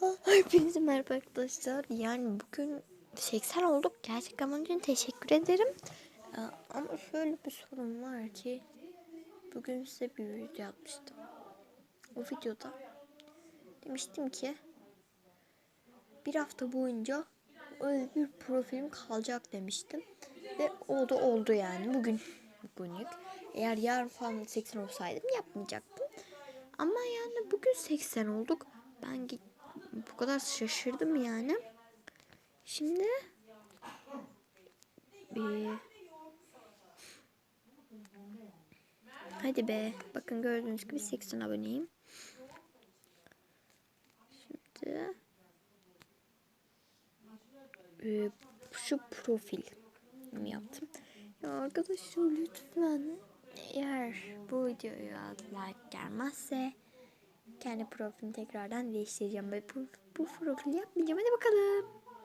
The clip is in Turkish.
Hepinize merhaba arkadaşlar. Yani bugün 80 olduk. Gerçekten bunun için teşekkür ederim. Ee, Ama şöyle bir sorun var ki bugün size bir video yapmıştım. O videoda demiştim ki bir hafta boyunca öyle bir profilim kalacak demiştim. Ve o da oldu yani. Bugün bugünlük. Eğer yarın falan 80 olsaydım yapmayacaktım. Ama yani bugün 80 olduk. Ben gi- bu kadar şaşırdım yani. Şimdi bir Hadi be. Bakın gördüğünüz gibi 80 aboneyim. Şimdi e, şu profil yaptım. Ya arkadaşlar lütfen eğer bu videoya like gelmezse kendi profilimi tekrardan değiştireceğim ve bu, bu profili yapmayacağım. Hadi bakalım.